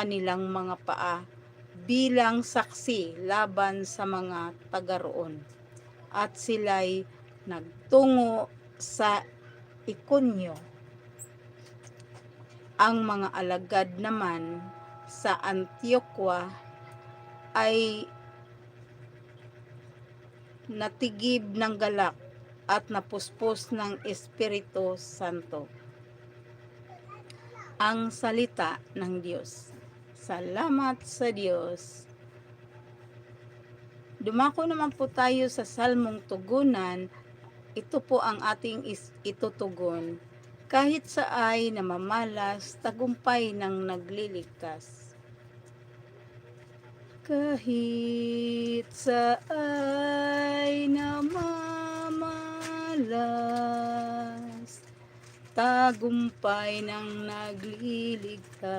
kanilang mga paa bilang saksi laban sa mga taga-roon. At sila'y nagtungo sa Ikonyo. Ang mga alagad naman sa Antioquia ay natigib ng galak at napuspos ng Espiritu Santo. Ang salita ng Diyos. Salamat sa Diyos. Dumako naman po tayo sa Salmong Tugunan. Ito po ang ating itutugon. Kahit sa ay namamalas, tagumpay ng nagliligtas. Kahit sa ay tagumpay ng nagliligtas.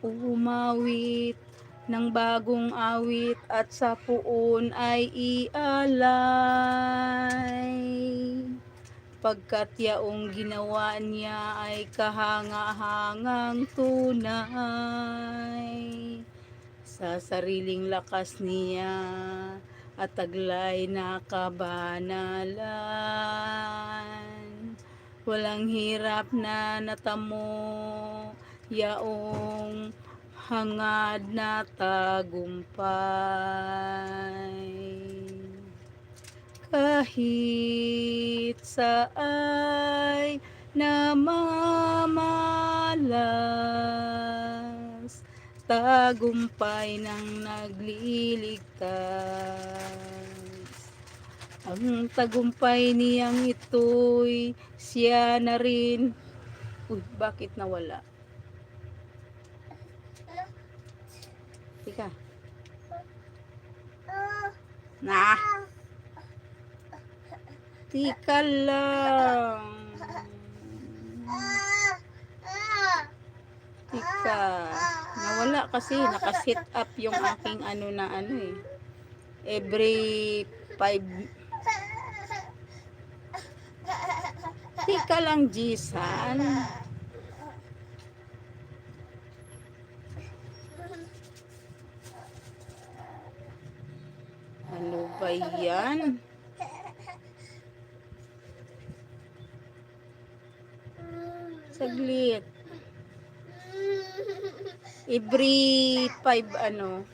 Umawit ng bagong awit at sa puon ay ialay. Pagkat yaong ginawa niya ay kahanga-hangang tunay. Sa sariling lakas niya at taglay na kabanalan. Walang hirap na natamo, yaong hangad na tagumpay. Kahit sa ay namamalas, tagumpay ng nagliligtas. Ang tagumpay niyang ito'y siya na rin. Uy, bakit nawala? Tika. Na. Tika lang. Tika. Nawala kasi. Nakasit up yung aking ano na ano eh. Every 5 Teka lang, Jisan. Ano ba yan? Saglit. Every five ano.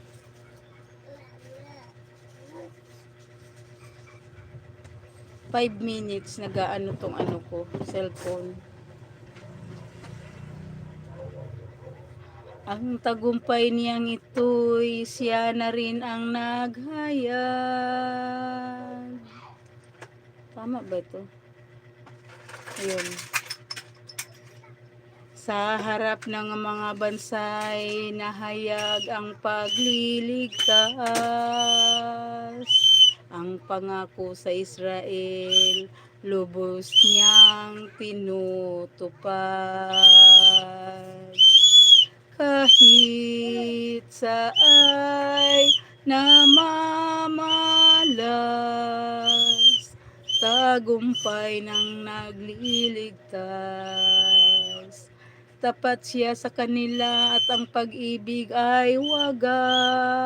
Five minutes nagaano tong ano ko, cellphone. Ang tagumpay niyang ito'y siya na rin ang naghayag. Tama ba ito? Ayun. Sa harap ng mga bansay, nahayag ang pagliligtas. Ang pangako sa Israel, lubos niyang tinutupad. Kahit sa ay namamalas, tagumpay ng nagliligtas. Tapat siya sa kanila at ang pag-ibig ay wagas.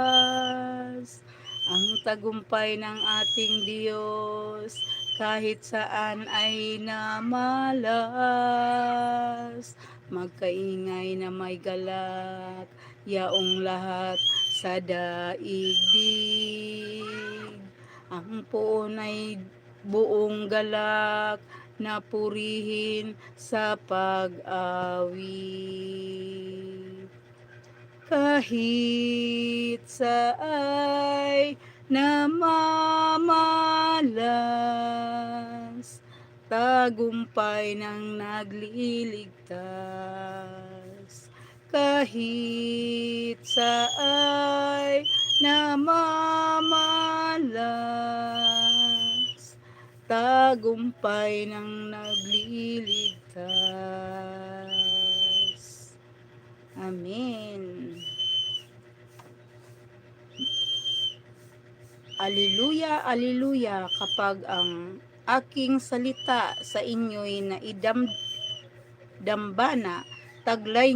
Ang tagumpay ng ating Diyos kahit saan ay namalas. Magkaingay na may galak, yaong lahat sa daigdig. Ang puon ay buong galak na purihin sa pag-awit. Kahit sa ay namamalas, tagumpay ng nagliligtas. Kahit sa ay namamalas, tagumpay ng nagliligtas. Amen. Aliluya, aliluya kapag ang aking salita sa inyo'y naidam dambana, taglay